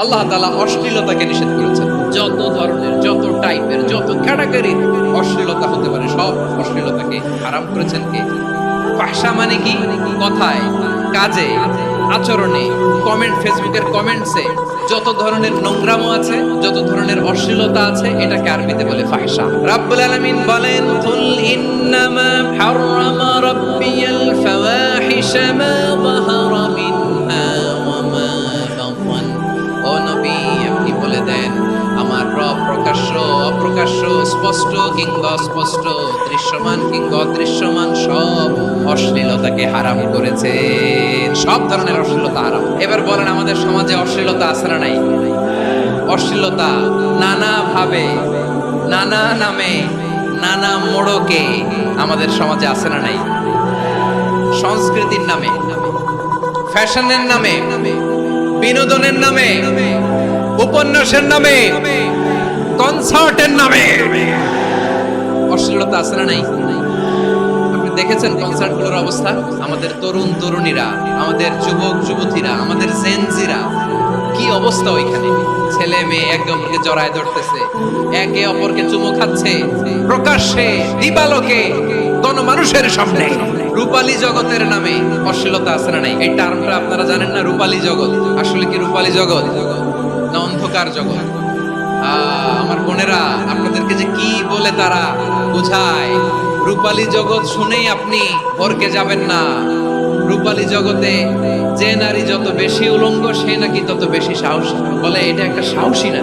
আল্লাহ তাআলা অশ্লীলতাকে নিষেধ করেছেন। যত ধরনের, যত টাইপের যত ক্যাটাগরির অশ্লীলতা হতে পারে, সব অশ্লীলতাকে হারাম করেছেন কে? ভাষা মানে কি? কথায়, কাজে, আচরণে কমেন্ট ফেসবুকের কমেন্টসে যত ধরনের নোংরামো আছে, যত ধরনের অশ্লীলতা আছে, এটাকে আরবিতে বলে ফাহশা। রাব্বুল আলামিন বলেন, কুল ইন্নামা হারামা রাব্বিয়াল ফাওয়াহিশা মা যাহারা অপ্রকাশ্য স্পষ্ট কিংবা অস্পষ্ট, দৃশ্যমান কিংবা অদৃশ্যমান, সব অশ্লীলতাকে হারাম করেছে। সব ধরনের অশ্লীলতা হারাম। এবার বলেন, আমাদের সমাজে অশ্লীলতা আছে না নাই? অশ্লীলতা নানা ভাবে নানা নামে, নানা মোড়কে আমাদের সমাজে আছে না নাই? সংস্কৃতির নামে, ফ্যাশনের নামে, বিনোদনের নামে, উপন্যাসের নামে কনসার্টের নামে। অশ্লীলতা আছে না নাই? আপনি দেখেছেন কনসার্টগুলোর অবস্থা? আমাদের তরুণ তরুণীরা, আমাদের যুবক যুবতীরা, আমাদের জেনজিরা কি অবস্থা ওইখানে? ছেলে মেয়ে একে অপরকে জড়ায় ধরতেছে, একে অপরকে চুমো খাচ্ছে, প্রকাশ্যে দিবালোকে, গণমানুষের সামনে। রূপালী জগতের নামে অশ্লীলতা আছে না নাই? এই টার্মটা আপনারা জানেন না? রূপালী জগৎ। আসলে কি রূপালী জগৎ? না অন্ধকার জগৎ। আমার বোনেরা, আপনাদেরকে যে কি বলে তারা বোঝায়। রূপালী জগৎ শুনেই আপনি ভরকে যাবেন না। রূপালী জগতে যে নারী যত বেশি উলঙ্গ, সে নাকি তত বেশি সাহসী। বলে, এটা একটা সাহসী না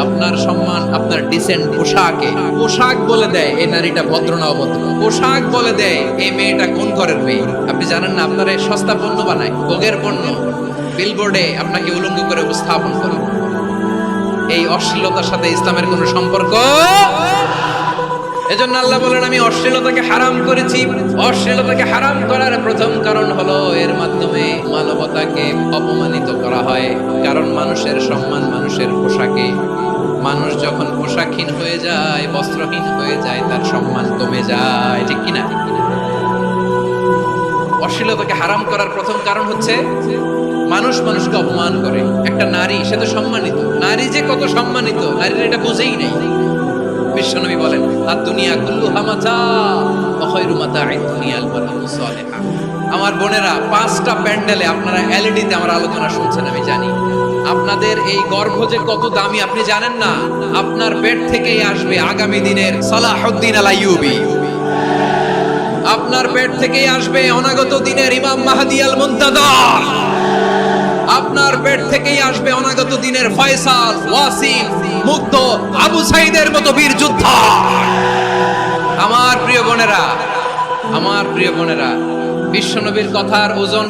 আপনার সম্মান, আপনার ডিসেন্ট পোশাকে। পোশাক বলে দেয় এই নারীটা ভদ্র না অভদ্র। পোশাক বলে দেয় এই মেয়েটা কোন ঘরের মেয়ে? আপনি জানেন না, আপনার সস্তা পণ্য বানায়, ভোগের পণ্য। বিলবোর্ডে আপনাকে উলঙ্গ করে উপস্থাপন করে। এই অশ্লীলতার সাথে ইসলামের কোনো সম্পর্ক? এজন্য আল্লাহ বলেন, আমি অশ্লীলতাকে হারাম করেছি। অশ্লীলতাকে হারাম করার প্রথম কারণ হলো এর মাধ্যমে মানবতাকে অপমানিত করা হয়। কারণ মানুষের সম্মান মানুষের পোশাকে মানুষ যখন পোশাকহীন হয়ে যায়, বস্ত্রহীন হয়ে যায়, তার সম্মান কমে যায়। ঠিক কিনা? অশ্লীলতাকে হারাম করার প্রথম কারণ হচ্ছে মানুষ মানুষকে অপমান করে। একটা নারী, সে তো সম্মানিত। নারী যে কত সম্মানিত, নারীর এটা বুঝেই নেই। বিশ্বনবী বলেন আর দুনিয়া কুল্লু হামাতা অখয়রু মাতা দুনিয়াল সালিহা আমার বোনেরা, পাঁচটা প্যান্ডেলে আপনারা এলইডিতে আমার আলোচনা শুনছেন, আমি জানি। আপনাদের এই গর্ভ যে কত দামি, আপনি জানেন না? আপনার পেট থেকেই আসবে আগামী দিনের সালাহুদ্দিন আল আইয়ুবী আপনার পেট থেকেই আসবে অনাগত দিনের ইমাম মাহাদি আল আপনার পেট থেকেই আসবে অনাগত দিনের ফয়সাল, ওয়াসিম, মুগ্ধ আবু সাইদের মতো বীর যোদ্ধা। আমার প্রিয় বোনেরা, আমার প্রিয় বোনেরা বিশ্বনবীর কথার ওজন